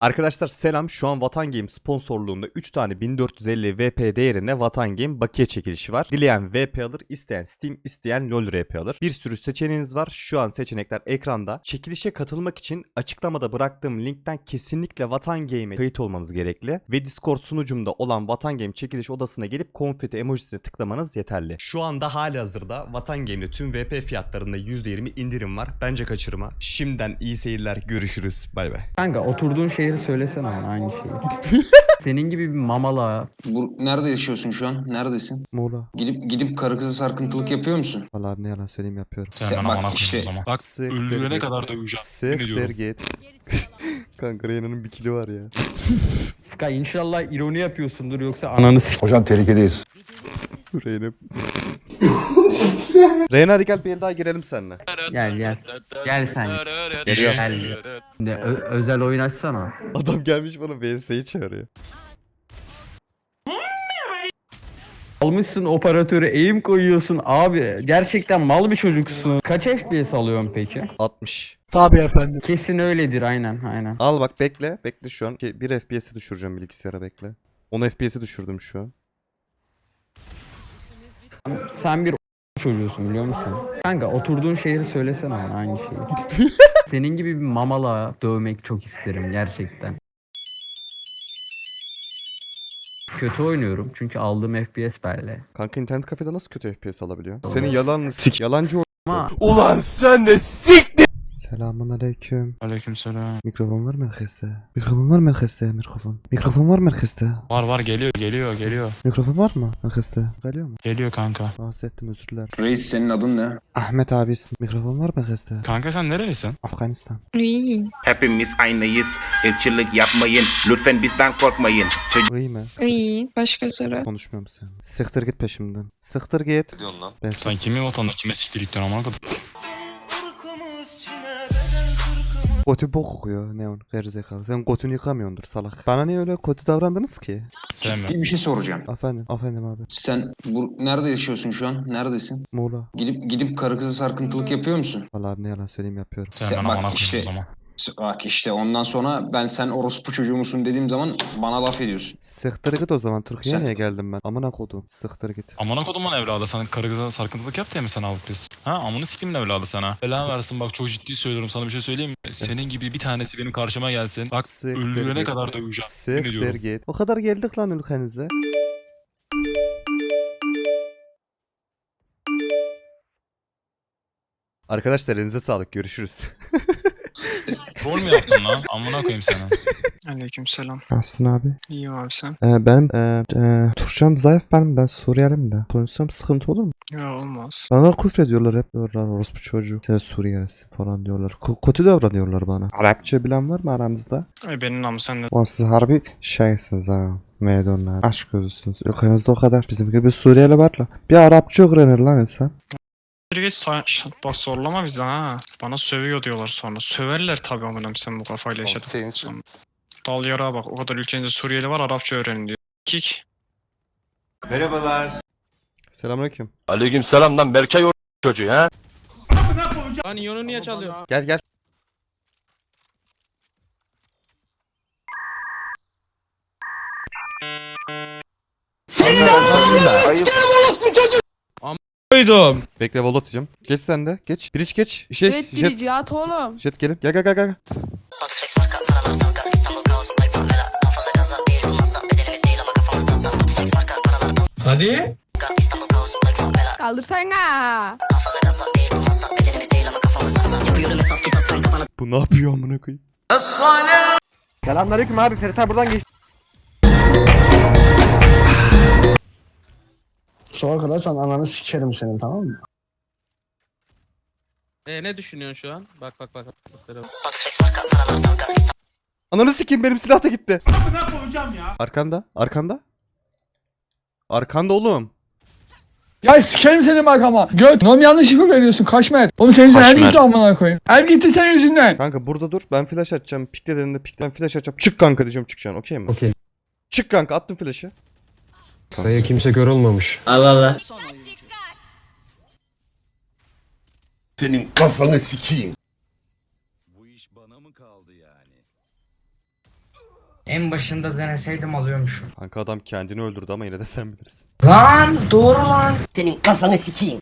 Arkadaşlar selam. Şu an Vatan Game sponsorluğunda 3 tane 1450 VP değerinde Vatan Game bakiye çekilişi var. Dileyen VP alır, isteyen Steam, isteyen LoL RP alır. Bir sürü seçeneğiniz var. Şu an seçenekler ekranda. Çekilişe katılmak için açıklamada bıraktığım linkten kesinlikle Vatan Game'e kayıt olmanız gerekli. Ve Discord sunucumda olan Vatan Game çekiliş odasına gelip konfeti emojisine tıklamanız yeterli. Şu anda hali hazırda Vatan Game'de tüm VP fiyatlarında %20 indirim var. Bence kaçırma. Şimdiden iyi seyirler. Görüşürüz. Bay bay. Kanka oturduğun şehri söylesene bana hangi şehir. Senin gibi bir mamala. Bu, nerede yaşıyorsun şu an? Neredesin? Muğla. Gidip gidip karı kızı sarkıntılık yapıyor musun? Vallahi ne yalan söyleyeyim yapıyorum. Sen Sen bak işte-. Bak öldürene kadar döveceğim. Siktir git. Kanka Reyna'nın bir kili var ya. Sky inşallah ironi yapıyorsundur yoksa ananı s- Hocam tehlikedeyiz. Reyna. Reyna hadi gel bir el daha girelim seninle. Gel gel. Gel sen. Geliyor. Gel. Şimdi ö- özel oyun açsana. Adam gelmiş bana VS'yi çağırıyor. Almışsın operatöre eğim koyuyorsun abi. Gerçekten mal bir çocuksun. Kaç FPS alıyorsun peki? 60. Kesin öyledir aynen aynen. Al bak bekle. Bekle şu an. Ki 1 FPS'i düşüreceğim bilgisayara bekle. 10 FPS'i düşürdüm şu an. Sen bir çocuğusun biliyor musun? Kanka oturduğun şehri söylesene bana hangi şehir. Senin gibi bir mamala dövmek çok isterim gerçekten. Kötü oynuyorum çünkü aldığım FPS böyle. Kanka internet kafede nasıl kötü FPS alabiliyor? Senin yalan sik yalancı o- Ama Selamun aleyküm. Aleykümselam. Mikrofon var mı herkeste? Mikrofon var mı herkeste? Mikrofon. Mikrofon var mı herkeste? Var var geliyor geliyor geliyor. Mikrofon var mı herkeste? Geliyor mu? Geliyor kanka. Rahatsız ettim özür dilerim. Reis senin adın ne? Ahmet abi ismi. Mikrofon var mı herkeste? Kanka sen nerelisin? Afganistan. İyi. Hepimiz aynıyız. Irkçılık yapmayın. Lütfen bizden korkmayın. İyi mi? İyi. Başka soru. Konuşmuyorum sen. Sıktır git peşimden. Sıktır git. Ben Sen kimin vatanına kime siktir gittin amına kadar? Götü bok kokuyor Neon gerizekalı. Sen götünü yıkamıyordur salak. Bana niye öyle kötü davrandınız ki? Sevmiyorum. Bir şey soracağım. Efendim, efendim abi. Sen bu, nerede yaşıyorsun şu an? Neredesin? Muğla. Gidip gidip karı kızı sarkıntılık yapıyor musun? Vallahi ne yalan söyleyeyim yapıyorum. Sen Sen bak işte- o zaman. Bak işte ondan sonra ben sen orospu çocuğu musun dediğim zaman bana laf ediyorsun. Sıktır git o zaman. Türkiye'ye Sen- niye geldim ben? Amına kodum. Sıktır git. Amına kodumun evladı sana karı kıza sarkıntılık yap diye mi sen alıp biz? Ha amını sikimin evladı sana. Belan versin bak çok ciddi söylüyorum sana bir şey söyleyeyim mi? Senin gibi bir tanesi benim karşıma gelsin. Bak Siktir öldürene git. kadar döveceğim. Yemin Sıktır ediyorum. git. O kadar geldik lan ülkenize. Arkadaşlar elinize sağlık. Görüşürüz. Rol mü yaptın lan? Amına koyayım seni. Aleykümselam. Nasılsın abi? İyiyim abi sen. Ee, benim e, e, Türkçem zayıf benim. Ben Suriyeliyim de. Konuşsam sıkıntı olur mu? Ya olmaz. Bana küfrediyorlar hep diyorlar orospu çocuğu. Sen Suriyelisin falan diyorlar. K- kötü davranıyorlar bana. Arapça bilen var mı aramızda? Ay benim namı sen de. Ulan siz harbi şeysiniz ha. Neydi onlar? Aşk gözüsünüz. Ülkenizde o kadar. Bizim gibi Suriyeli var la. Bir Arapça öğrenir lan insan. Bir geç bak zorlama bizi ha. Bana sövüyor diyorlar sonra. Söverler tabii amınım sen bu kafayla yaşadın. Sonra. Dal yara bak o kadar ülkenizde Suriyeli var Arapça öğrenin diyor. Kik. Selamünaleyküm. Aleyküm selam lan Berkay o çocuğu ha. Lan iyonu niye çalıyor? Gel gel. Koydum. Bekle vol atacağım. Geç sen de. Geç. Bir iç geç. Şey, Evet jet. girici at oğlum. Jet gelin. Gel gel gel gel. Kaldırsana. Bu ne yapıyor amına koyayım? Selamünaleyküm abi Ferit abi buradan geç. Sonra kadar sen ananı sikerim senin tamam mı? E, ne düşünüyorsun şu an? Bak bak bak. bak. Ananı sikeyim benim silah da gitti. Arkanda. Arkanda. Arkanda oğlum. Ya sikerim senin arkama. Göt. Oğlum yanlış info veriyorsun Kaşmer. Oğlum senin yüzünden el gitti amına koyayım. El gitti senin yüzünden. Kanka burada dur. Ben flash atacağım. Piklelerinde pikle. Ben flash atacağım. Çık kanka diyeceğim çıkacaksın. Okey mi? Okey. Çık kanka attım flash'ı. Dayı kimse kör olmamış. Senin kafanı sikeyim. En başında deneseydim alıyormuşum. Kanka adam kendini öldürdü ama yine de sen bilirsin. Lan doğru lan. Senin kafanı sikeyim.